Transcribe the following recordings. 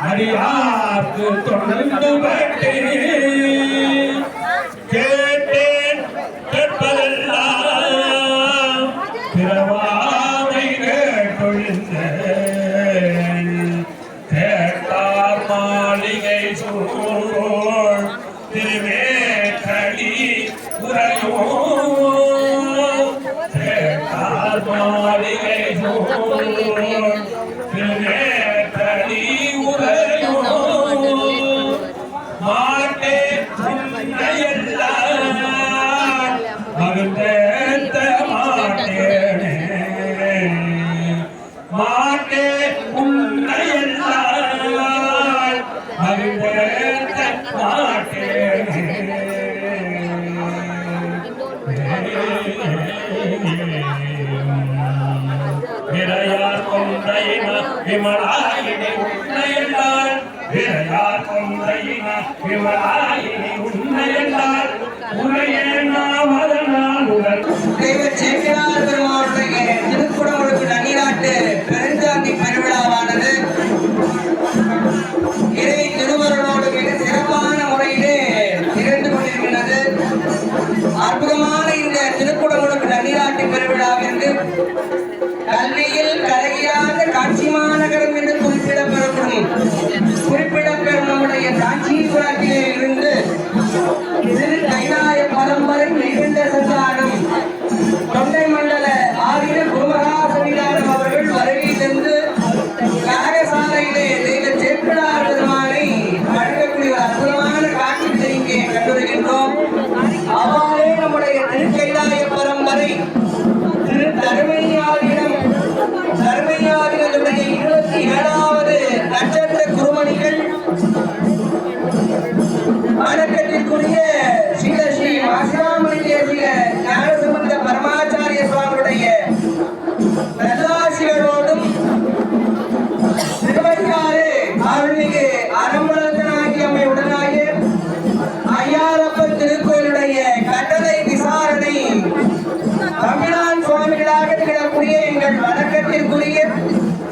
அடியார்க்கு தொடர்ந்து கேட்டேன் கேட்பதெல்லாம் பிறவாமை கேட்டொழிந்தேன். கேட்டார் மாளிகை சூழ் திருவே கொன்றையின விரையார் கொன்றையின உடல் சேக்கிரார் திருக்குடமுழுக்கு பெருஞ்சாந்தி பெருவிழாவானது இறை திருவருளோடு மிக சிறப்பான முறையிலே அற்புதமான இந்த திருக்குடமுழுக்கு நன்னீராட்டு பெருவிழாவிற்கு கல்வி Thank you. வணக்கத்திற்குரிய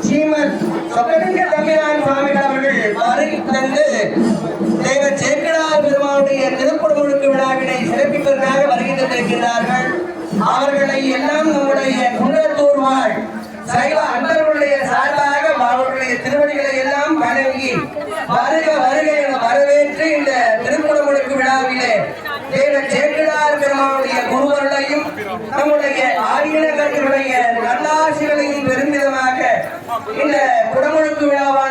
ஸ்ரீமத் சொக்கலிங்க தம்பிரான் சுவாமிகள் அவர்கள் வருகை தந்து தெய்வ சேக்கிழார் பெருமானுடைய திருக்குடமுழுக்கு விழாவினை சிறப்பிப்பதற்காக வருகை தந்திருக்கிறார்கள் அவர்களை எல்லாம் நம்முடைய குன்றத்தூர் வாழ் சைவ அன்பர்களுடைய சார்பாக அவர்களுடைய திருவடிகளை எல்லாம் வணங்கி வருக வருக என வரவேற்று இந்த திருக்குடமுழுக்கு விழாவிலே தேவ சேக்கிழார் பெருமானுடைய குருவர்களையும் நம்முடைய ஆரியனர்களுடைய நல்லாசிகளையும் பெருமிதமாக இந்த குடமுழுக்கு விழாவாக